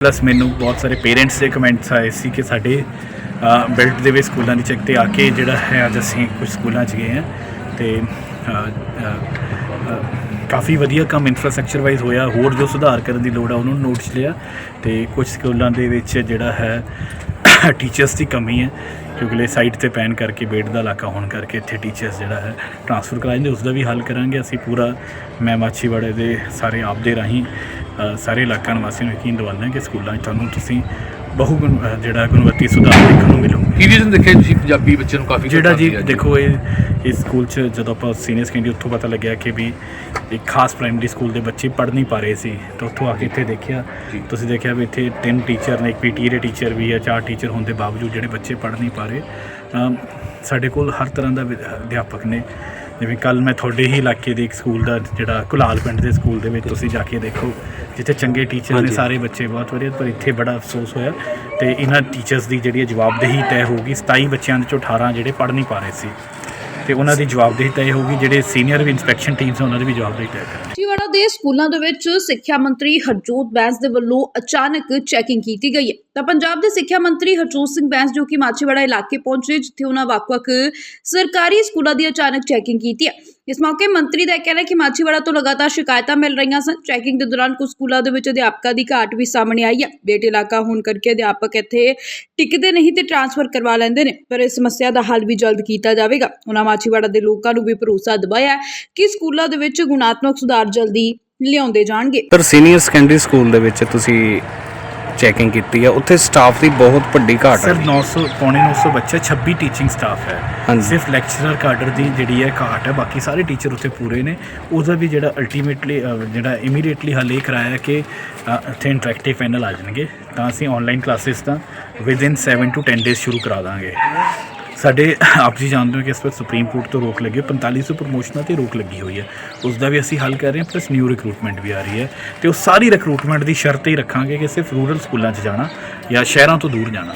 Plus ਮੈਨੂੰ ਬਹੁਤ ਸਾਰੇ ਪੇਰੈਂਟਸ ਦੇ ਕਮੈਂਟਸ ਆਏ ਸੀ ਕਿ ਸਾਡੇ ਬੈਲਟ ਦੇ ਵਿੱਚ ਸਕੂਲਾਂ ਦੀ ਚੈੱਕ ਤੇ ਆ ਕੇ ਜਿਹੜਾ ਹੈ ਅੱਜ ਅਸੀਂ ਕੁਝ ਸਕੂਲਾਂ 'ਚ ਗਏ ਹਾਂ ਤੇ ਕਾਫੀ ਵਧੀਆ ਕੰਮ ਇਨਫਰਾਸਟ੍ਰਕਚਰ ਵਾਈਜ਼ ਹੋਇਆ, ਹੋਰ ਜੋ ਸੁਧਾਰ ਕਰਨ ਦੀ ਲੋੜ ਆ ਉਹਨੂੰ ਨੋਟ 'ਚ ਲਿਆ ਤੇ ਕੁਝ ਸਕੂਲਾਂ ਦੇ ਵਿੱਚ ਜਿਹੜਾ ਹੈ ਟੀਚਰਸ ਦੀ ਕਮੀ ਹੈ ਕਿਉਂਕਿ ਸਾਈਟ ਤੇ ਪੈਨ ਕਰਕੇ ਬੇਟ ਦਾ ਇਲਾਕਾ ਹੋਣ ਕਰਕੇ ਇੱਥੇ ਟੀਚਰਸ ਜਿਹੜਾ ਹੈ ਟ੍ਰਾਂਸਫਰ ਕਰਾ ਜਾਂਦੇ ਉਸ ਦਾ ਵੀ ਹੱਲ ਕਰਾਂਗੇ। ਅਸੀਂ ਪੂਰਾ ਮੈਂ ਮਾਛੀਵਾੜੇ ਦੇ ਸਾਰੇ ਆਪ ਦੇ ਰਾਹੀਂ ਸਾਰੇ ਇਲਾਕਾ ਨਿਵਾਸੀਆਂ ਨੂੰ ਯਕੀਨ ਦਿਵਾਉਂਦੇ ਹਾਂ ਕਿ ਸਕੂਲਾਂ 'ਚ ਤੁਹਾਨੂੰ ਤੁਸੀਂ ਬਹੁ ਗੁਣ ਜਿਹੜਾ ਗੁਣਵੱਤੀ ਸੁਧਾਰ ਦੇਖਣ ਨੂੰ ਮਿਲੂਗਾ ਕੀ ਰੀਜ਼ਨ ਦੇਖਿਆ ਤੁਸੀਂ ਪੰਜਾਬੀ ਬੱਚੇ ਨੂੰ ਕਾਫੀ ਜਿਹੜਾ ਜੀ ਦੇਖੋ ਇਹ ਇਸ ਸਕੂਲ 'ਚ ਜਦੋਂ ਆਪਾਂ ਸੀਨੀਅਰ ਸੈਕੰਡਰੀ ਉੱਥੋਂ ਪਤਾ ਲੱਗਿਆ ਕਿ ਵੀ ਇੱਕ ਖਾਸ ਪ੍ਰਾਇਮਰੀ ਸਕੂਲ ਦੇ ਬੱਚੇ ਪੜ੍ਹ ਨਹੀਂ ਪਾ ਰਹੇ ਸੀ ਤਾਂ ਉੱਥੋਂ ਆ ਕੇ ਇੱਥੇ ਦੇਖਿਆ। ਤੁਸੀਂ ਦੇਖਿਆ ਵੀ ਇੱਥੇ ਤਿੰਨ ਟੀਚਰ ਨੇ ਇੱਕ ਪੀਟੀਏ ਦੇ ਟੀਚਰ ਵੀ ਹੈ ਚਾਰ ਟੀਚਰ ਹੋਣ ਦੇ ਬਾਵਜੂਦ ਜਿਹੜੇ ਬੱਚੇ ਪੜ੍ਹ ਨਹੀਂ ਪਾ ਰਹੇ ਅਮ ਸਾਡੇ ਕੋਲ ਹਰ ਤਰ੍ਹਾਂ ਦਾ ਅਧਿਆਪਕ ਨੇ। ਜਿਵੇਂ ਕੱਲ ਮੈਂ ਤੁਹਾਡੇ ਹੀ ਇਲਾਕੇ ਦੇ ਇੱਕ ਸਕੂਲ ਦਾ ਜਿਹੜਾ ਕੁਲਾਲ ਪਿੰਡ ਦੇ ਸਕੂਲ ਦੇ ਵਿੱਚ ਤੁਸੀਂ ਜਾ ਕੇ ਦੇਖੋ। ਜਿੱਥੇ ਚੰਗੇ ਟੀਚਰ ਨੇ। ਸਾਰੇ ਬੱਚੇ ਬਹੁਤ ਵਧੀਆ ਪਰ ਇੱਥੇ ਬੜਾ ਅਫਸੋਸ ਹੋਇਆ ਤੇ ਇਹਨਾਂ ਟੀਚਰਸ ਦੀ ਜਿਹੜੀ ਹੈ ਜਵਾਬਦੇਹੀ ਤੈਅ ਹੋਊਗੀ 27 ਬੱਚਿਆਂ ਦੇ ਚੋਂ 18 ਜਿਹੜੇ ਪੜ੍ਹ ਨਹੀਂ ਪਾ ਰਹੇ ਸੀ। ਤੇ ਉਹਨਾਂ ਦੀ ਜਵਾਬਦੇਹੀ ਤੈਅ ਹੋਊਗੀ, ਜਿਹੜੇ ਸੀਨੀਅਰ ਵੀ ਇਨਸਪੈਕਸ਼ਨ ਟੀਮਸ ਉਹਨਾਂ ਦੀ ਵੀ ਜਵਾਬਦੇਹੀ ਤੈਅ ਕਰਨਗੇ ਮਾਛੀਵਾੜਾ ਦੇ ਸਕੂਲਾਂ ਦੇ ਵਿੱਚ ਸਿੱਖਿਆ ਮੰਤਰੀ ਹਰਜੋਤ ਬੈਂਸ ਦੇ ਵੱਲੋਂ ਅਚਾਨਕ ਚੈਕਿੰਗ ਕੀਤੀ ਗਈ ਹੈ। ਤਾਂ ਪੰਜਾਬ ਦੇ ਸਿੱਖਿਆ ਮੰਤਰੀ ਹਰਜੋਤ ਸਿੰਘ ਬੈਂਸ, ਜੋ ਕਿ ਮਾਛੀਵਾੜਾ ਇਲਾਕੇ ਪਹੁੰਚੇ, ਜਿੱਥੇ ਉਹਨਾਂ ਵੱਖ-ਵੱਖ ਸਰਕਾਰੀ ਸਕੂਲਾਂ ਦੀ ਅਚਾਨਕ ਚੈਕਿੰਗ ਕੀਤੀ ਹੈ। ਇਸ ਮੌਕੇ ਮੰਤਰੀ ਦਾ ਕਹਿਣਾ ਕਿ ਮਾਛੀਵਾੜਾ ਤੋਂ ਲਗਾਤਾਰ ਸ਼ਿਕਾਇਤਾਂ ਮਿਲ ਰਹੀਆਂ ਸਨ। ਚੈਕਿੰਗ ਦੇ ਦੌਰਾਨ ਕੁਝ ਸਕੂਲਾਂ ਦੇ ਵਿੱਚ ਅਧਿਆਪਕਾਂ ਦੀ ਘਾਟ ਵੀ ਸਾਹਮਣੇ ਆਈ ਹੈ। ਬੇਟ ਇਲਾਕਾ ਹੋਣ ਕਰਕੇ ਅਧਿਆਪਕ ਇੱਥੇ ਟਿਕਦੇ ਨਹੀਂ ਤੇ ਟ੍ਰਾਂਸਫਰ ਕਰਵਾ ਲੈਂਦੇ ਨੇ, ਪਰ ਇਸ ਸਮੱਸਿਆ ਦਾ ਹੱਲ ਵੀ ਜਲਦ ਕੀਤਾ ਜਾਵੇਗਾ। ਉਹਨਾਂ ਮਾਛੀਵਾੜਾ ਦੇ ਲੋਕਾਂ ਨੂੰ ਵੀ ਭਰੋਸਾ ਦਿਵਾਇਆ ਕਿ ਸਕੂਲਾਂ ਦੇ ਵਿੱਚ ਗੁਣਾਤਮਕ ਸੁਧਾਰ ਜਲਦੀ ਲਿਆਉਂਦੇ ਜਾਣਗੇ। ਸਰ ਸੀਨੀਅਰ ਸੈਕੰਡਰੀ ਸਕੂਲ ਦੇ ਵਿੱਚ ਤੁਸੀਂ ਚੈਕਿੰਗ ਕੀਤੀ ਆ ਉੱਥੇ ਸਟਾਫ ਦੀ ਬਹੁਤ ਵੱਡੀ ਘਾਟ ਸਰ ਹੈ। 900 ਪੌਣੇ 900 ਬੱਚੇ 26 ਟੀਚਿੰਗ ਸਟਾਫ ਹੈ। ਹਾਂਜੀ। ਸਿਰਫ ਲੈਕਚਰਰ ਕਾਡਰ ਦੀ ਜਿਹੜੀ ਹੈ ਘਾਟ ਹੈ ਬਾਕੀ ਸਾਰੇ ਟੀਚਰ ਉੱਥੇ ਪੂਰੇ ਨੇ। ਉਹਦਾ ਵੀ ਜਿਹੜਾ ਅਲਟੀਮੇਟਲੀ ਜਿਹੜਾ ਇਮੀਡੀਏਟਲੀ ਹੱਲ ਇਹ ਕਰਾਇਆ ਕਿ ਅ, ਇੱਥੇ ਇੰਟਰੈਕਟਿਵ ਪੈਨਲ ਆ ਜਾਣਗੇ। ਤਾਂ ਅਸੀਂ ਆਨਲਾਈਨ ਕਲਾਸਿਸ ਤਾਂ ਵਿਦਿਨ 7 ਟੂ 10 ਡੇਜ਼ ਸ਼ੁਰੂ ਕਰਾ ਦਾਂਗੇ। ਸਾਡੇ, ਆਪ ਜੀ ਜਾਣਦੇ ਹੋ ਕਿ ਇਸ ਵਕਤ ਸੁਪਰੀਮ ਕੋਰਟ ਤੋਂ ਰੋਕ ਲੱਗੀ ਹੈ 4500 ਪ੍ਰਮੋਸ਼ਨਾਂ ਤੇ ਰੋਕ ਲੱਗੀ ਹੋਈ ਹੈ। ਉਸ ਦਾ ਵੀ ਅਸੀਂ ਹੱਲ ਕਰ ਰਹੇ ਹਾਂ ਪਲੱਸ ਨਿਊ ਰਿਕਰੂਟਮੈਂਟ ਵੀ ਆ ਰਹੀ ਹੈ। ਤੇ ਉਹ ਸਾਰੀ ਰਿਕਰੂਟਮੈਂਟ ਦੀ ਸ਼ਰਤ ਹੀ ਰੱਖਾਂਗੇ ਕਿ ਸਿਰਫ ਰੂਰਲ ਸਕੂਲਾਂ 'ਚ ਜਾਣਾ ਜਾਂ ਸ਼ਹਿਰਾਂ ਤੋਂ ਦੂਰ ਜਾਣਾ।